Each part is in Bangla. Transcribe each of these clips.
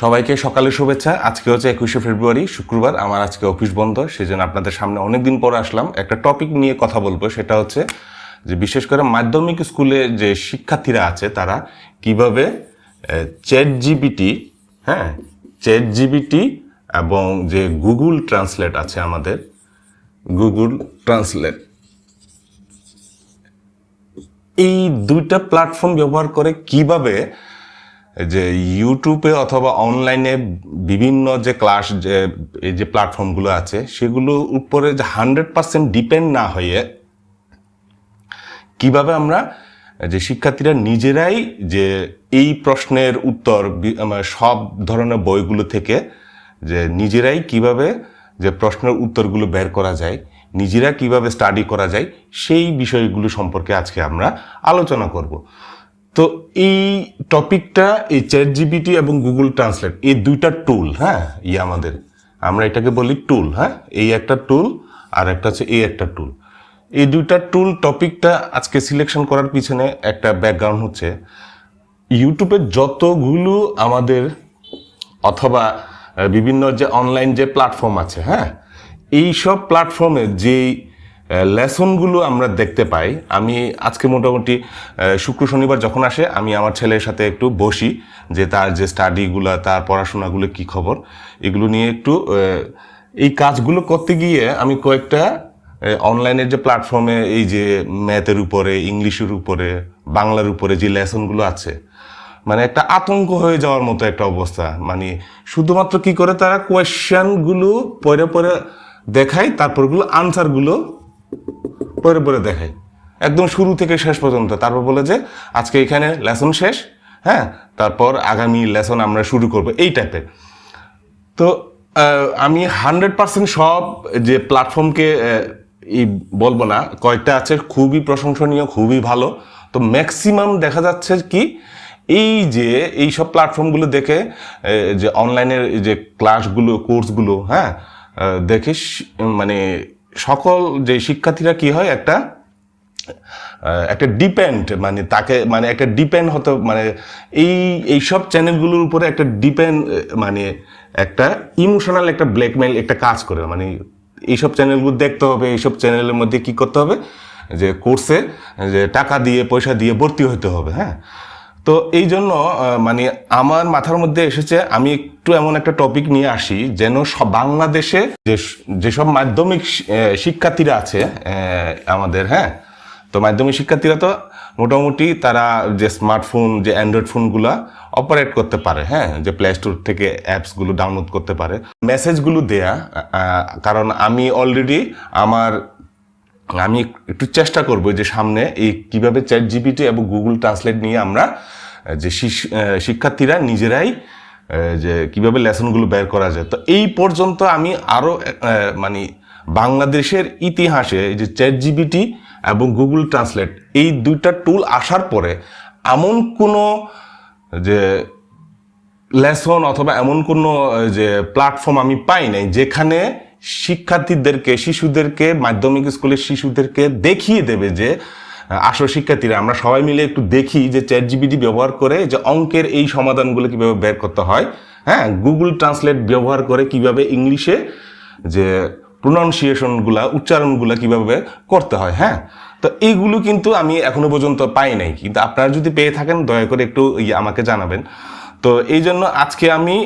সবাইকে সকালে শুভেচ্ছা। আজকে হচ্ছে একুশে ফেব্রুয়ারি, শুক্রবার, আমার আজকে অফিস বন্ধ সেই জন্য আপনাদের সামনে অনেকদিন পর আসলাম। একটা টপিক নিয়ে কথা বলব, সেটা হচ্ছে যে বিশেষ করে মাধ্যমিক স্কুলে যে শিক্ষার্থীরা আছে, তারা কীভাবে চ্যাট জিবিটি হ্যাঁ চ্যাট জিবিটি এবং যে গুগল ট্রান্সলেট আছে আমাদের গুগল ট্রান্সলেট এই দুইটা প্ল্যাটফর্ম ব্যবহার করে কীভাবে যে ইউটিউবে অথবা অনলাইনে বিভিন্ন যে ক্লাস যে, এই যে প্ল্যাটফর্মগুলো আছে, সেগুলো উপরে যে হান্ড্রেড পার্সেন্ট ডিপেন্ড না হয়ে কীভাবে আমরা, যে শিক্ষার্থীরা নিজেরাই যে এই প্রশ্নের উত্তর সব ধরনের বইগুলো থেকে যে নিজেরাই কীভাবে যে প্রশ্নের উত্তরগুলো বের করা যায়, নিজেরা কীভাবে স্টাডি করা যায়, সেই বিষয়গুলো সম্পর্কে আজকে আমরা আলোচনা করব। তো এই টপিকটা, এই চ্যাট জিবিটি এবং গুগল ট্রান্সলেট এই দুইটা টুল হ্যাঁ ই আমাদের। আমরা এটাকে বলি টুল হ্যাঁ এই একটা টুল আর একটা হচ্ছে এই একটা টুল এই দুইটা টুল টপিকটা আজকে সিলেকশন করার পিছনে একটা ব্যাকগ্রাউন্ড হচ্ছে ইউটিউবের যতগুলো আমাদের অথবা বিভিন্ন যে অনলাইন যে প্ল্যাটফর্ম আছে হ্যাঁ এই সব প্ল্যাটফর্মে যেই লেসনগুলো আমরা দেখতে পাই। আমি আজকে মোটামুটি শুক্র শনিবার যখন আসে, আমি আমার ছেলের সাথে একটু বসি যে তার যে স্টাডিগুলো তার পড়াশোনাগুলো কি খবর, এগুলো নিয়ে একটু এই কাজগুলো করতে গিয়ে আমি কয়েকটা অনলাইনের যে প্ল্যাটফর্মে এই যে ম্যাথের উপরে ইংলিশের উপরে, বাংলার উপরে যে লেসনগুলো আছে মানে একটা আতঙ্ক হয়ে যাওয়ার মতো একটা অবস্থা। মানে শুধুমাত্র কি করে তারা কোয়েশ্চেনগুলো পরে পরে দেখায়, তারপরগুলো আনসারগুলো পরে পরে দেখাই। একদম শুরু থেকে শেষ পর্যন্ত। তারপর বলে যে, আজকে এখানে লেসন শেষ হ্যাঁ? তারপর আগামী লেসন আমরা শুরু করব এই টাইপের তো আমি হান্ড্রেড পার্সেন্ট সব যে প্ল্যাটফর্মকে এই বলব না, কয়েকটা আছে খুবই প্রশংসনীয়, খুবই ভালো। তো ম্যাক্সিমাম দেখা যাচ্ছে কি, এই যে, এই সব প্ল্যাটফর্মগুলো দেখে যে অনলাইনের যে ক্লাসগুলো কোর্সগুলো হ্যাঁ? দেখে মানে সকল যে শিক্ষার্থীরা কি হয়, একটা একটা ডিপেন্ড মানে তাকে মানে একটা ডিপেন্ড হতে মানে এই এইসব চ্যানেলগুলোর উপরে একটা ডিপেন্ড মানে একটা ইমোশনাল একটা ব্ল্যাকমেল একটা কাজ করে। মানে এইসব চ্যানেলগুলো দেখতে হবে এইসব চ্যানেলের মধ্যে কি করতে হবে? যে কোর্সে যে টাকা দিয়ে, পয়সা দিয়ে ভর্তি হতে হবে হ্যাঁ? তো এই জন্য মানে আমার মাথার মধ্যে এসেছে, আমি একটু এমন একটা টপিক নিয়ে আসি, যেন সব বাংলাদেশে যেসব মাধ্যমিক শিক্ষার্থীরা আছে আমাদের হ্যাঁ? তো মাধ্যমিক শিক্ষার্থীরা তো মোটামুটি তারা যে স্মার্টফোন যে অ্যান্ড্রয়েড ফোনগুলো অপারেট করতে পারে হ্যাঁ? যে প্লে স্টোর থেকে অ্যাপসগুলো ডাউনলোড করতে পারে। মেসেজগুলো দেয়া কারণ আমি অলরেডি আমার আমি একটু চেষ্টা করব যে সামনে এই কীভাবে চ্যাট জিপিটি এবং গুগল ট্রান্সলেট নিয়ে আমরা যে শিক্ষার্থীরা নিজেরাই যে কীভাবে লেসনগুলো বের করা যায়। তো এই পর্যন্ত আমি আরও মানে বাংলাদেশের ইতিহাসে এই যে চ্যাট জিবিটি এবং গুগল ট্রান্সলেট এই দুইটা টুল আসার পরে এমন কোনো, যে লেসন অথবা এমন কোনো যে প্ল্যাটফর্ম আমি পাই নাই যেখানে শিক্ষার্থীদেরকে শিশুদেরকে মাধ্যমিক স্কুলের শিশুদেরকে দেখিয়ে দেবে যে আহ, আসো শিক্ষার্থীরা। আমরা সবাই মিলে একটু দেখি যে চ্যাট জিবিটি ব্যবহার করে যে অঙ্কের এই সমাধানগুলো কীভাবে বের করতে হয়। হ্যাঁ গুগল ট্রান্সলেট ব্যবহার করে কীভাবে ইংলিশে যে প্রোনাউন্সিয়েশনগুলা উচ্চারণগুলা কীভাবে করতে হয়। হ্যাঁ তো এইগুলো কিন্তু আমি এখনও পর্যন্ত পাই নাই। কিন্তু আপনারা যদি পেয়ে থাকেন দয়া করে একটু ইয়ে আমাকে জানাবেন। তো এই জন্য আজকে আমি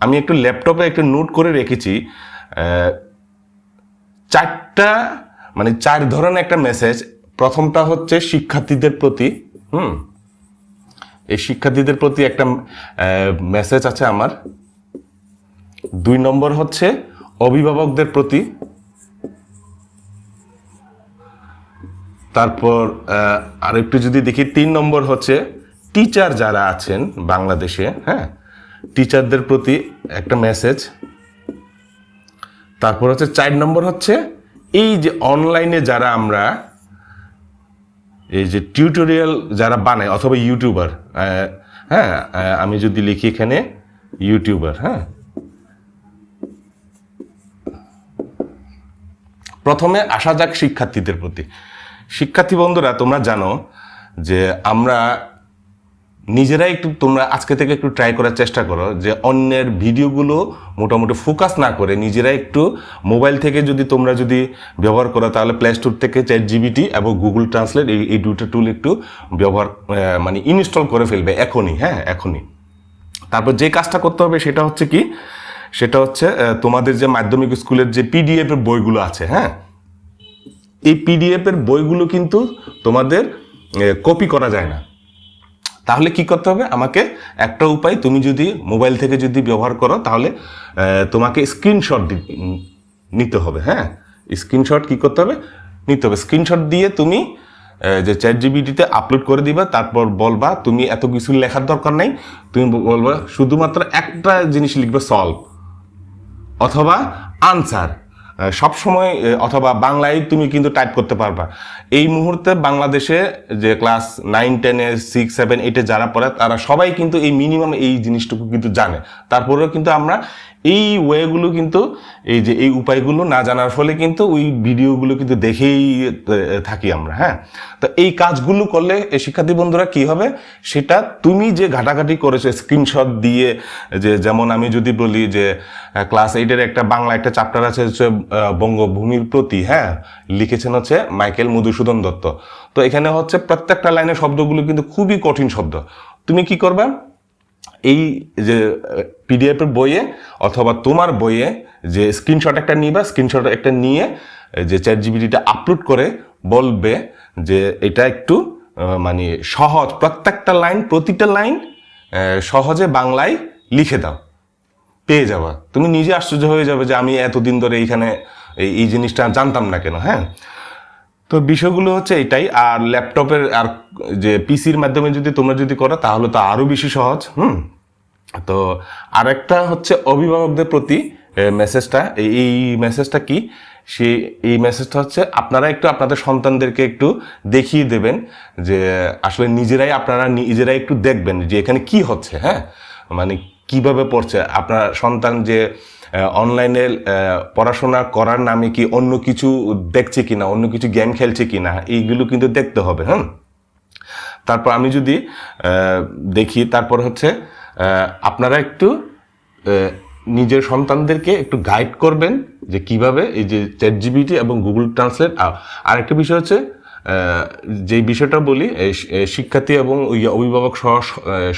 আমি একটু ল্যাপটপে একটু নোট করে রেখেছি চারটা মানে চার ধরনের একটা মেসেজ প্রথমটা হচ্ছে শিক্ষার্থীদের প্রতি, হুম, এই শিক্ষার্থীদের প্রতি একটা মেসেজ আছে আমার। দুই নম্বর হচ্ছে অভিভাবকদের প্রতি। তারপর আরেকটু যদি দেখি, তিন নম্বর হচ্ছে টিচার যারা আছেন বাংলাদেশে হ্যাঁ টিচারদের প্রতি একটা মেসেজ তারপর হচ্ছে চার নম্বর হচ্ছে, এই যে অনলাইনে যারা আমরা, এই যে টিউটোরিয়াল যারা বানায়, অথবা ইউটিউবার হ্যাঁ আমি যদি লিখি এখানে ইউটিউবার হ্যাঁ। প্রথমে আসা যাক শিক্ষার্থীদের প্রতি। শিক্ষার্থী বন্ধুরা, তোমরা জানো যে আমরা নিজেরাই একটু তোমরা আজকে থেকে একটু ট্রাই করার চেষ্টা করো যে অন্যের ভিডিওগুলো মোটামুটি ফোকাস না করে নিজেরাই একটু মোবাইল থেকে যদি তোমরা যদি ব্যবহার করো তাহলে প্লে স্টোর থেকে চ্যাট জিবিটি এবং গুগল ট্রান্সলেট এই এই দুটো টুল একটু ব্যবহার মানে ইনস্টল করে ফেলবে এখনই হ্যাঁ এখনই। তারপর যে কাজটা করতে হবে সেটা হচ্ছে কি? সেটা হচ্ছে তোমাদের যে মাধ্যমিক স্কুলের যে পিডিএফ এর বইগুলো আছে হ্যাঁ? এই পিডিএফ এর বইগুলো কিন্তু তোমাদের কপি করা যায় না। তাহলে কি করতে হবে? আমাকে একটা উপায়, তুমি যদি মোবাইল থেকে যদি ব্যবহার করো, তাহলে তোমাকে স্ক্রিনশট নিতে হবে হ্যাঁ? স্ক্রিনশট কি করতে হবে? নিতে হবে। স্ক্রিনশট দিয়ে তুমি যে চ্যাট জিবিটিতে আপলোড করে দিবা, তারপর বলবা, তুমি এত কিছু লেখার দরকার নাই, তুমি বলবা শুধুমাত্র একটা জিনিস লিখবে, সলভ, অথবা আনসার। সব সময় অথবা বাংলায় তুমি কিন্তু টাইপ করতে পারবা। এই মুহূর্তে বাংলাদেশে যে ক্লাস নাইন টেনে সিক্স সেভেন এইটে যারা পড়ে, তারা সবাই কিন্তু এই মিনিমাম এই জিনিসটুকু কিন্তু জানে। তারপরেও কিন্তু আমরা এই ওয়েগুলো কিন্তু, এই যে এই উপায়গুলো না জানার ফলে কিন্তু ওই ভিডিওগুলো কিন্তু দেখেই থাকি আমরা হ্যাঁ? তো এই কাজগুলো করলে শিক্ষার্থী বন্ধুরা কি হবে? সেটা তুমি যে ঘাটাঘাটি করেছ স্ক্রিনশট দিয়ে, যে যেমন আমি যদি বলি যে ক্লাস এইটের একটা বাংলা একটা চ্যাপ্টার আছে, হচ্ছে বঙ্গভূমির প্রতি হ্যাঁ? লিখেছেন হচ্ছে মাইকেল মধুসূদন দত্ত। তো এখানে হচ্ছে প্রত্যেকটা লাইনের শব্দগুলো কিন্তু খুবই কঠিন শব্দ। তুমি কি করবে? এই যে পিডিএফ এর বইয়ে অথবা তোমার বইয়ে যে স্ক্রিনশট একটা নিবা স্ক্রিনশট একটা নিয়ে যে চ্যাট জিবিটিটা আপলোড করে বলবে যে এটা একটু মানে সহজ, প্রত্যেকটা লাইন প্রতিটা লাইন সহজে বাংলায় লিখে দাও। পেয়ে যাবা। তুমি নিজে আশ্চর্য হয়ে যাবে যে আমি এতদিন ধরে এইখানে এই এই জিনিসটা জানতাম না কেন হ্যাঁ? তো বিষয়গুলো হচ্ছে এটাই, আর ল্যাপটপের আর যে পিসির মাধ্যমে যদি তোমরা যদি করো, তাহলে তো আরও বেশি সহজ, হুম? তো আরেকটা হচ্ছে অভিভাবকদের প্রতি মেসেজটা এই মেসেজটা কি? সে, এই মেসেজটা হচ্ছে আপনারা একটু আপনাদের সন্তানদেরকে একটু দেখিয়ে দেবেন যে আসলে নিজেরাই আপনারা নিজেরাই একটু দেখবেন যে এখানে কি হচ্ছে হ্যাঁ? মানে কীভাবে পড়ছে? আপনার সন্তান যে অনলাইনে পড়াশোনা করার নামে কি অন্য কিছু দেখছে কিনা, অন্য কিছু গেম খেলছে কিনা, এইগুলো কিন্তু দেখতে হবে হ্যাঁ তারপর আমি যদি দেখি, তারপর হচ্ছে আপনারা একটু নিজের সন্তানদেরকে একটু গাইড করবেন যে কীভাবে এই যে চ্যাট জিবিটি এবং গুগল ট্রান্সলেট আর একটা বিষয় হচ্ছে যে বিষয়টা বলি শিক্ষার্থী এবং অভিভাবক সহ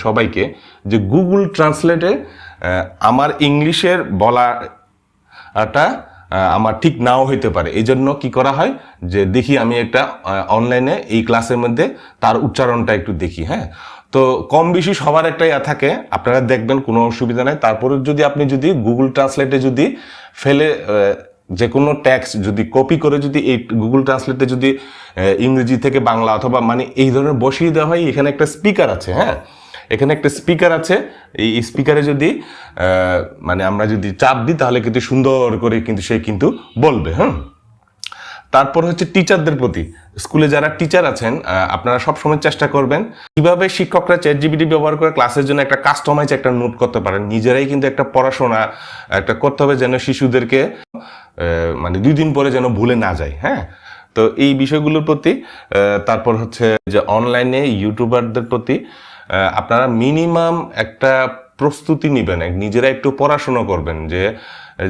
সবাইকে যে গুগল ট্রান্সলেটে আমার ইংলিশের বলাটা আমার ঠিক নাও হইতে পারে। এই জন্য কী করা হয় যে দেখি আমি একটা অনলাইনে এই ক্লাসের মধ্যে তার উচ্চারণটা একটু দেখি হ্যাঁ? তো কম বেশি সবার একটা ইয়া থাকে, আপনারা দেখবেন কোনো অসুবিধা নাই। তারপরে যদি আপনি যদি গুগল ট্রান্সলেটে যদি ফেলে যে কোনো ট্যাক্স যদি কপি করে যদি এই গুগল ট্রান্সলেটে যদি ইংরেজি থেকে বাংলা অথবা মানে এই ধরনের বসিয়ে দেওয়া হয়, এখানে একটা স্পিকার আছে হ্যাঁ? এখানে একটা স্পিকার আছে, এই স্পিকারে যদি মানে আমরা যদি চাপ দিই, তাহলে কিন্তু সুন্দর করে কিন্তু সে কিন্তু বলবে হ্যাঁ তারপর হচ্ছে টিচারদের প্রতি। স্কুলে যারা টিচার আছেন আপনারা সবসময় চেষ্টা করবেন কীভাবে শিক্ষকরা চ্যাট জিবিটি ব্যবহার করে ক্লাসের জন্য একটা কাস্টমাইজ একটা নোট করতে পারেন। নিজেরাই কিন্তু একটা পড়াশোনা, একটা করতে হবে যেন শিশুদেরকে মানে দুই দিন পরে যেন ভুলে না যায় হ্যাঁ? তো এই বিষয়গুলোর প্রতি তারপর হচ্ছে যে অনলাইনে ইউটিউবারদের প্রতি আপনারা মিনিমাম একটা প্রস্তুতি নেবেন। নিজেরা একটু পড়াশোনা করবেন যে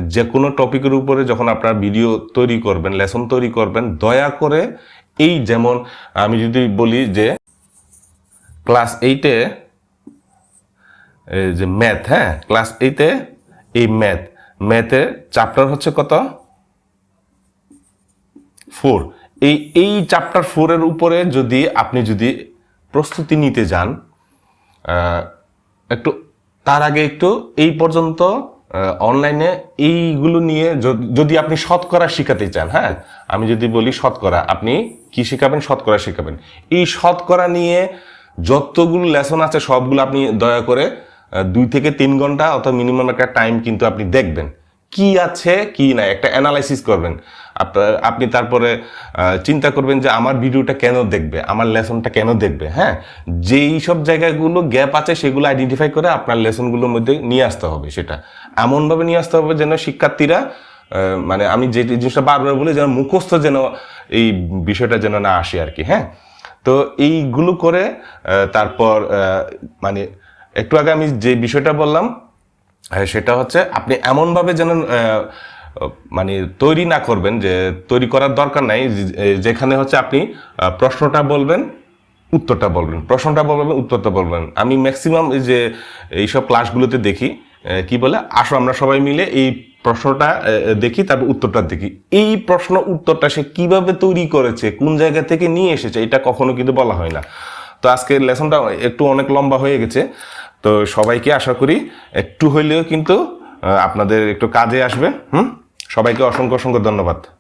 যে কোনো টপিকের উপরে যখন আপনারা ভিডিও তৈরি করবেন, লেসন তৈরি করবেন, দয়া করে এই যেমন আমি যদি বলি যে ক্লাস এইটে যে ম্যাথ হ্যাঁ? ক্লাস এইটে এই ম্যাথ ম্যাথের চ্যাপ্টার হচ্ছে কত? ফোর এই এই চ্যাপ্টার ফোরের উপরে যদি আপনি যদি প্রস্তুতি নিতে যান একটু, তার আগে একটু এই পর্যন্ত অনলাইনে এইগুলো নিয়ে যদি আপনি শতকরা শিখাতে চান হ্যাঁ? আমি যদি বলি শতকরা, আপনি কি শেখাবেন? শতকরা শেখাবেন। এই শতকরা নিয়ে যতগুলো লেসন আছে, সবগুলো আপনি দয়া করে দুই থেকে তিন ঘণ্টা অথবা মিনিমাম একটা টাইম কিন্তু আপনি দেখবেন। কি আছে, কি নাই, একটা অ্যানালাইসিস করবেন। আপনি তারপরে চিন্তা করবেন যে আমার ভিডিওটা কেন দেখবে, আমার লেসনটা কেন দেখবে হ্যাঁ? যেই সব জায়গাগুলো গ্যাপ আছে, সেগুলো আইডেন্টিফাই করে আপনার লেসনগুলোর মধ্যে নিয়ে আসতে হবে সেটা। এমনভাবে নিয়ে আসতে হবে যেন শিক্ষার্থীরা মানে আমি যে জিনিসটা বারবার বলি যেন মুখস্থ যেন এই বিষয়টা যেন না আসে আর কি হ্যাঁ? তো এইগুলো করে তারপর মানে একটু আগে আমি যে বিষয়টা বললাম আহ, সেটা হচ্ছে আপনি এমনভাবে যেন মানে তৈরি না করবেন যে তৈরি করার দরকার নাই যেখানে হচ্ছে আপনি প্রশ্নটা বলবেন উত্তরটা বলবেন প্রশ্নটা বলবেন উত্তরটা বলবেন। আমি ম্যাক্সিমাম যে এইসব ক্লাসগুলোতে দেখি কি বলে? আসো আমরা সবাই মিলে এই প্রশ্নটা দেখি, তারপর উত্তরটা দেখি। এই প্রশ্ন উত্তরটা সে কীভাবে তৈরি করেছে? কোন জায়গা থেকে নিয়ে এসেছে? এটা কখনো কিন্তু বলা হয় না। তো আজকে লেসনটা একটু অনেক লম্বা হয়ে গেছে। তো সবাইকে আশা করি একটু হইলেও কিন্তু আপনাদের একটু কাজে আসবে। হুম? সবাইকে অসংখ্য অসংখ্য ধন্যবাদ।